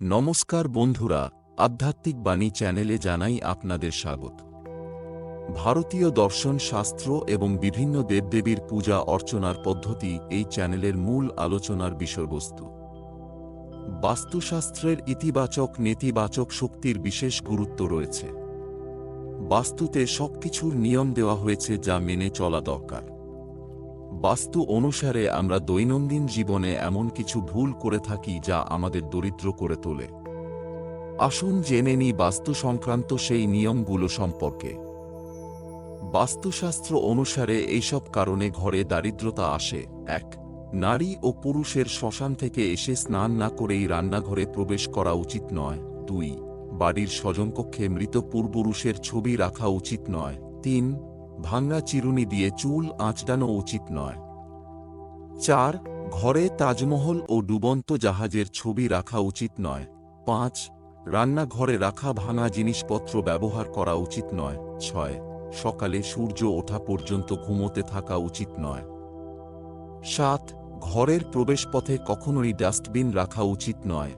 নমস্কার বন্ধুরা, আধ্যাত্মিক বাণী চ্যানেলে জানাই আপনাদের স্বাগত। ভারতীয় দর্শন শাস্ত্র এবং বিভিন্ন দেবদেবীর পূজা অর্চনার পদ্ধতি এই চ্যানেলের মূল আলোচনার বিষয়বস্তু। বাস্তুশাস্ত্রের ইতিবাচক, নেতিবাচক শক্তির বিশেষ গুরুত্ব রয়েছে। বাস্তুতে সবকিছুর নিয়ম দেওয়া হয়েছে যা মেনে চলা দরকার। বাস্তু অনুসারে আমরা দৈনন্দিন জীবনে এমন কিছু ভুল করে থাকি যা আমাদের দরিদ্র করে তোলে। আসুন জেনে নিই বাস্তু সংক্রান্ত সেই নিয়মগুলো সম্পর্কে। বাস্তুশাস্ত্র অনুসারে এইসব কারণে ঘরে দারিদ্রতা আসে। এক, নারী ও পুরুষের শ্মশান থেকে এসে স্নান না করেই রান্নাঘরে প্রবেশ করা উচিত নয়। দুই, বাড়ির স্বজনকক্ষে মৃত পূর্বপুরুষের ছবি রাখা উচিত নয়। তিন ভাঙ্গা চিরুনি দিয়ে চুল আঁচড়ানো উচিত নয়। চার, ঘরে তাজমহল ও ডুবন্ত জাহাজের ছবি রাখা উচিত নয়। পাঁচ, রান্নাঘরে রাখা ভাঙা জিনিসপত্র ব্যবহার করা উচিত নয়। ছয়, সকালে সূর্য ওঠা পর্যন্ত ঘুমোতে থাকা উচিত নয়। সাত, ঘরের প্রবেশপথে কখনোই ডাস্টবিন রাখা উচিত নয়।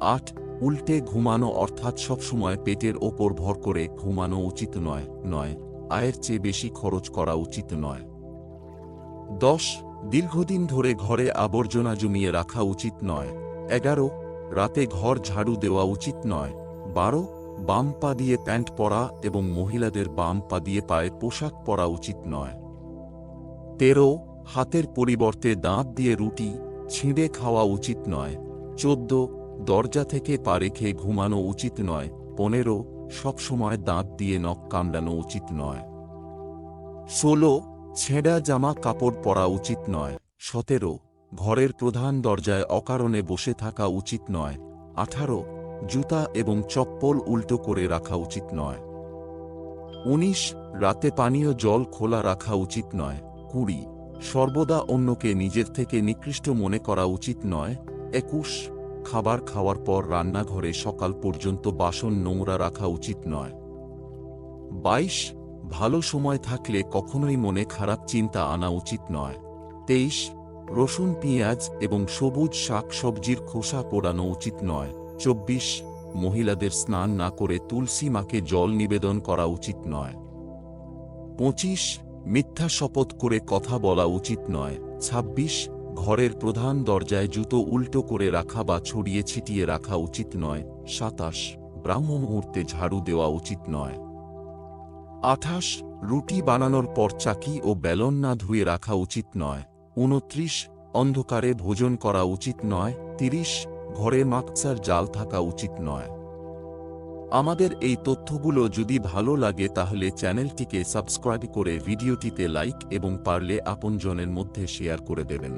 আট, উল্টে ঘুমানো অর্থাৎ সবসময় পেটের ওপর ভর করে ঘুমানো উচিত নয়। নয় আয়ের চেয়ে বেশি খরচ করা উচিত নয়। দশ, দীর্ঘদিন ধরে ঘরে আবর্জনা জমিয়ে রাখা উচিত নয়। এগারো, রাতে ঘর ঝাড়ু দেওয়া উচিত নয়। বারো, বাম পা দিয়ে প্যান্ট পরা এবং মহিলাদের বাম পা দিয়ে পায়ে পোশাক পরা উচিত নয়। তেরো, হাতের পরিবর্তে দাঁত দিয়ে রুটি, ছিঁড়ে খাওয়া উচিত নয়। চোদ্দ, দরজা থেকে পা রেখে ঘুমানো উচিত নয়। পনেরো সবসময় দাঁত দিয়ে নখ কামড়ানো উচিত নয়। ষোলো, ছেঁড়া জামা কাপড় পরা উচিত নয়। সতেরো, ঘরের প্রধান দরজায় অকারণে বসে থাকা উচিত নয়। আঠারো, জুতা এবং চপ্পল উল্টো করে রাখা উচিত নয়। উনিশ, রাতে পানীয় জল খোলা রাখা উচিত নয়। কুড়ি, সর্বদা অন্যকে নিজের থেকে নিকৃষ্ট মনে করা উচিত নয়। একুশ খাবার খাওয়ার পর রান্নাঘরে সকাল পর্যন্ত বাসন নোংরা রাখা উচিত নয়। বাইশ, ভালো সময় থাকলে কখনোই মনে খারাপ চিন্তা আনা উচিত নয়। তেইশ, রসুন, পেঁয়াজ এবং সবুজ শাক সবজির খোসা পোড়ানো উচিত নয়। চব্বিশ, মহিলাদের স্নান না করে তুলসী মাকে জল নিবেদন করা উচিত নয়। পঁচিশ, মিথ্যা শপথ করে কথা বলা উচিত নয়। ২৬ ঘরের প্রধান দরজায় জুতো উল্টো করে রাখা বা ছড়িয়ে ছিটিয়ে রাখা উচিত নয়, সাতাশ, ব্রাহ্ম মুহূর্তে ঝাড়ু দেওয়া উচিত নয়। আঠাশ, রুটি বানানোর পর চাকি ও বেলন না ধুয়ে রাখা উচিত নয়। উনত্রিশ, অন্ধকারে ভোজন করা উচিত নয়। তিরিশ, ঘরে মাকসার জাল থাকা উচিত নয়। আমাদের এই তথ্যগুলো যদি ভালো লাগে তাহলে চ্যানেলটিকে সাবস্ক্রাইব করে ভিডিওটিতে লাইক এবং পারলে আপনজনের মধ্যে শেয়ার করে দেবেন।